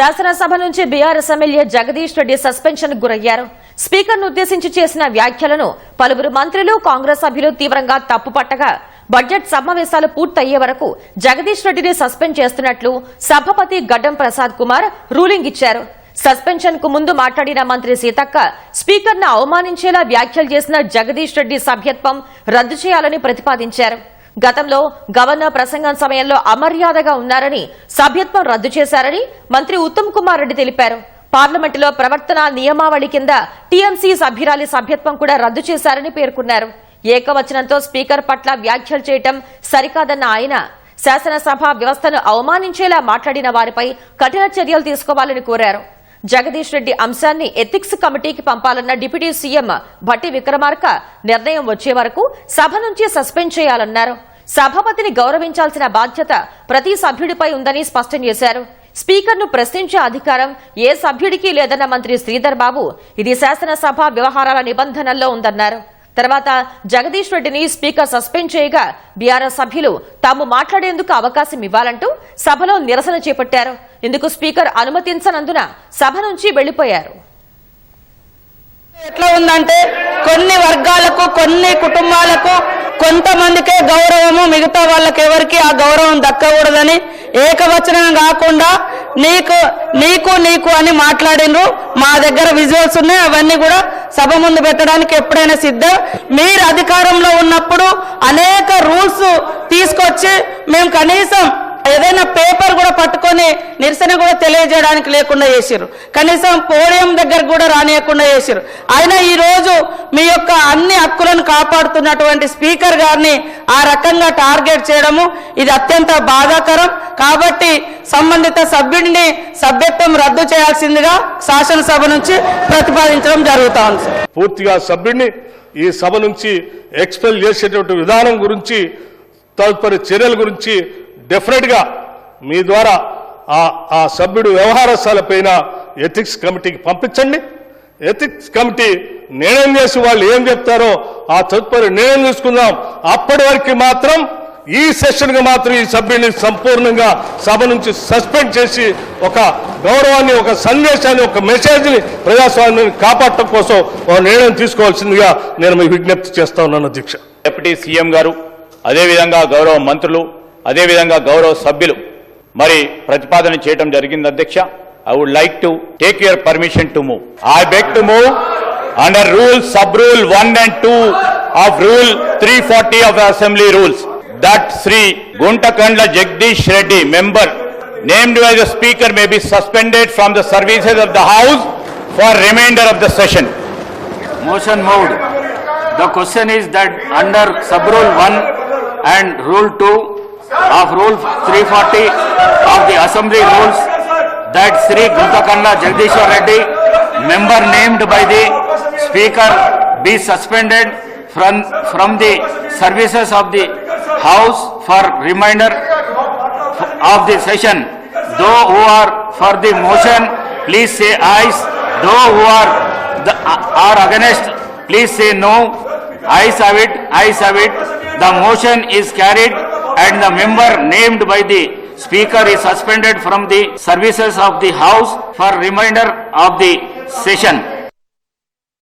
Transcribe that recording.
శాసనసభ నుంచి BRS MLA Jagadish Reddy suspension గురయ్యారు ను ఉద్దేశించి చేసిన వ్యాఖ్యలను పలువురు మంత్రులు కాంగ్రెస్ సభ్యులు తీవ్రంగా తప్పుపట్టగా బడ్జెట్ సమావేశాలు పూర్తయ్యే వరకు జగదీష్ రెడ్డిని సస్పెండ్ చేస్తున్నట్లు సభాపతి గడ్డం ప్రసాద్ కుమార్ రూలింగ్ ఇచ్చారు సస్పెన్షన్ కు ముందు మాట్లాడిన మంత్రి సీతక్క స్పీకర్ను అవమానించేలా వ్యాఖ్యలు చేసిన జగదీష్ రెడ్డి సభ్యత్వం రద్దు చేయాలని ప్రతిపాదించారు గతంలో గవర్నర్ ప్రసంగం సమయంలో అమర్యాదగా ఉన్నారని సభ్యత్వం రద్దు చేశారని మంత్రి ఉత్తమ్ కుమార్ రెడ్డి తెలిపారు పార్లమెంటులో ప్రవర్తన నియమావళి కింద టీఎంసీ సభ్యురాలి సభ్యత్వం కూడా రద్దు చేశారని పేర్కొన్నారు ఏకవచనంతో స్పీకర్ పట్ల వ్యాఖ్యలు చేయటం సరికాదన్న ఆయన శాసనసభ వ్యవస్థను అవమానించేలా మాట్లాడిన వారిపై కఠిన చర్యలు తీసుకోవాలని కోరారు జగదీష్ రెడ్డి అంశాన్ని ఎథిక్స్ కమిటీకి పంపాలన్న డిప్యూటీ సీఎం భట్టి విక్రమార్క నిర్ణయం వచ్చే వరకు సభ నుంచి సస్పెండ్ చేయాలన్నారు సభాపతిని గౌరవించాల్సిన బాధ్యత ప్రతి సభ్యుడిపై ఉందని స్పష్టం చేశారు స్పీకర్ను ప్రశ్నించే అధికారం ఏ సభ్యుడికి లేదన్న మంత్రి శ్రీధర్ బాబు ఇది శాసనసభ వ్యవహారాల నిబంధనల్లో ఉందన్నారు తర్వాత జగదీష్ రెడ్డిని స్పీకర్ సస్పెండ్ చేయగా బీఆర్ఎస్ సభ్యులు తాము మాట్లాడేందుకు అవకాశం ఇవ్వాలంటూ సభలో నిరసన చేపట్టారు ఇందుకు స్పీకర్ అనుమతించనందున సభ నుంచి వెళ్లిపోయారు ఎట్లా ఉందంటే కొన్ని వర్గాలకు కొన్ని కుటుంబాలకు కొంతమందికే గౌరవము మిగతా వాళ్ళకి ఎవరికి ఆ గౌరవం దక్కకూడదని ఏకవచనం కాకుండా నీకు నీకు నీకు అని మాట్లాడినరు మా దగ్గర విజువల్స్ ఉన్నాయి అవన్నీ కూడా సభ ముందు పెట్టడానికి ఎప్పుడైనా సిద్ధం మీరు అధికారంలో ఉన్నప్పుడు అనేక రూల్స్ తీసుకొచ్చి మేము కనీసం ఏదైనా పేపర్ కూడా పట్టుకొని నిరసన కూడా తెలియజేయడానికి లేకుండా చేశారు కనీసం పోడియం దగ్గర కూడా రానియకుండా చేశారు అయినా ఈరోజు మీ యొక్క అన్ని హక్కులను కాపాడుతున్నటువంటి స్పీకర్ గారిని ఆ రకంగా టార్గెట్ చేయడము ఇది అత్యంత బాధాకరం కాబట్టి సంబంధిత సభ్యుడిని సభ్యత్వం రద్దు చేయాల్సిందిగా శాసనసభ నుంచి ప్రతిపాదించడం జరుగుతా ఉంది పూర్తిగా సభ్యుడిని ఈ సభ నుంచి ఎక్స్పెల్ చేసేటువంటి విధానం గురించి తదుపరి చర్యల గురించి డెఫినెట్గా మీ ద్వారా ఆ ఆ సభ్యుడు వ్యవహారశాల పైన ఎథిక్స్ కమిటీకి పంపించండి ఎథిక్స్ కమిటీ నిర్ణయం చేసి వాళ్ళు ఏం చెప్తారో ఆ తదుపరి నిర్ణయం చూసుకుందాం అప్పటి వరకు మాత్రం ఈ సెషన్కి మాత్రం ఈ సభ్యుని సంపూర్ణంగా సభ నుంచి సస్పెండ్ చేసి ఒక గౌరవాన్ని ఒక సందేశాన్ని ఒక మెసేజ్ని ప్రజాస్వామ్యాన్ని కాపాడటం కోసం ఒక నిర్ణయం తీసుకోవాల్సిందిగా నేను మీకు విజ్ఞప్తి చేస్తా ఉన్నాను అధ్యక్ష డిప్యూటీ సీఎం గారు అదేవిధంగా గౌరవ మంత్రులు అదేవిధంగా గౌరవ సభ్యులు మరి ప్రతిపాదన చేయడం జరిగింది అధ్యక్ష I would like to take your permission to move I beg to move under rule sub rule one and two of rule three forty of assembly rules that Shri Guntakandla Jagadish Reddy member named as the speaker may be suspended from the services of the house for remainder of the session motion moved the question is that under sub rule one and rule two of Rule 340 of the Assembly Rules that Sri Gunthakanna Jagdishwar Reddy, member named by the Speaker, be suspended from the services of the House for remainder of the session. Those who are for the motion, please say ayes. Those who are against, please say no. Ayes have it, ayes have it. The motion is carried. and the member named by the speaker is suspended from the services of the house for remainder of the session